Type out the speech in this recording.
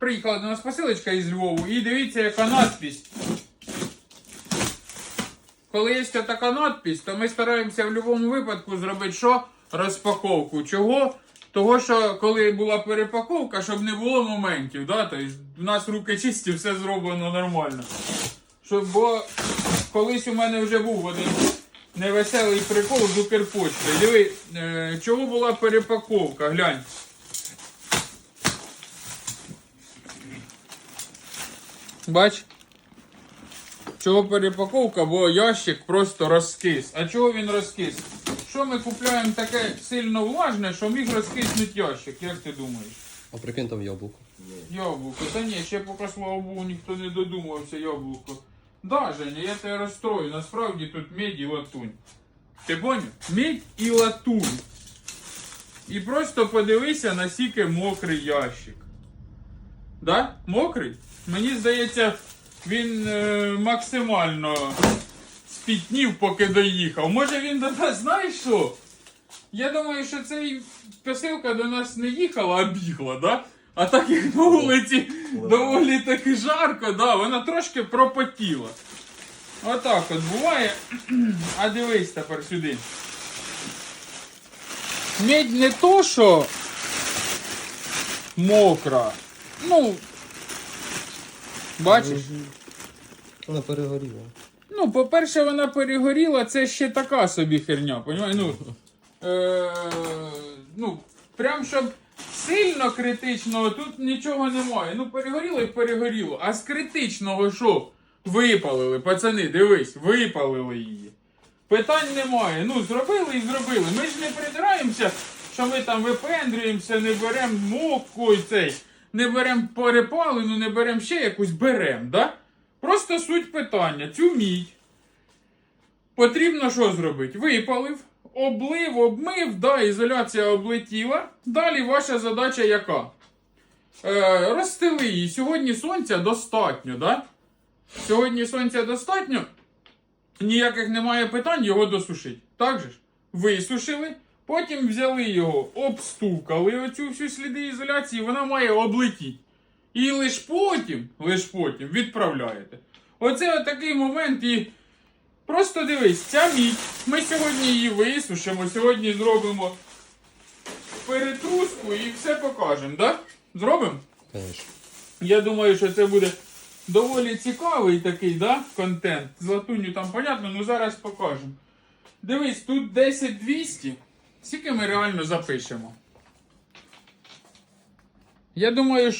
приїхала до нас посилочка із Львову, і дивіться, яка надпись. Коли є така надпись, то ми стараємося в будь-якому випадку зробити що? Розпаковку. Чого? Того, що коли була перепаковка, щоб не було моментів. Да? Тобто, у нас руки чисті, все зроблено нормально. Щоб, бо колись у мене вже був один невеселий прикол з Укрпочти. Диви, е, чого була перепаковка, глянь. Бач? Чого перепаковка, бо ящик просто розкис. А чого він розкис? Що ми купляємо таке сильно влажне, що міг розкиснути ящик, як ти думаєш? А прикинь там яблуко. Яблуко. Та ні, ще поки слава Богу, ніхто не додумався яблуко. Да, Женя, я тебе розстрою. Насправді тут медь і латунь. Ти поняв? Медь і латунь. І просто подивися, наскільки мокрий ящик. Да? Мокрий? Мені здається, він е, максимально спітнів, поки доїхав. Може він до нас, знаєш що? Я думаю, що цей посилка до нас не їхала, а бігла, да? А так як на вулиці доволі таки жарко, да, вона трошки пропотіла. Отак от буває. А дивись тепер сюди. Медь не то, що мокра. Ну. Бачиш? Вона перегоріла. Ну, по-перше, вона перегоріла, це ще така собі херня, понімаєш? Ну, е, ну, прям щоб сильно критичного тут нічого немає. Ну, перегоріло і перегоріло. А з критичного що? Випалили, пацани, дивись, випалили її. Питань немає. Ну, зробили і зробили. Ми ж не придираємося, що ми там випендрюємося, не беремо мокку і цей, не беремо перепалену, не беремо ще якусь беремо, да? Просто суть питання. Цю мідь потрібно що зробити? Випалив, облив, обмив, да, ізоляція облетіла. Далі ваша задача яка? Е, розстели її. Сьогодні сонця достатньо, да? Сьогодні сонця достатньо. Ніяких немає питань його досушити. Так же ж? Висушили, потім взяли його, обстукали оцю всю сліди ізоляції, вона має облетіти. І лиш потім, лиш потім відправляєте. Оце такий момент і. Просто дивись, ця мідь. Ми сьогодні її висушимо, сьогодні зробимо перетруску і все покажемо, так? Да? Зробимо? Конечно. Я думаю, що це буде доволі цікавий такий, да, контент. З латунню там понятно, ну зараз покажемо. Дивись, тут 10-200. Скільки ми реально запишемо? Я думаю, що.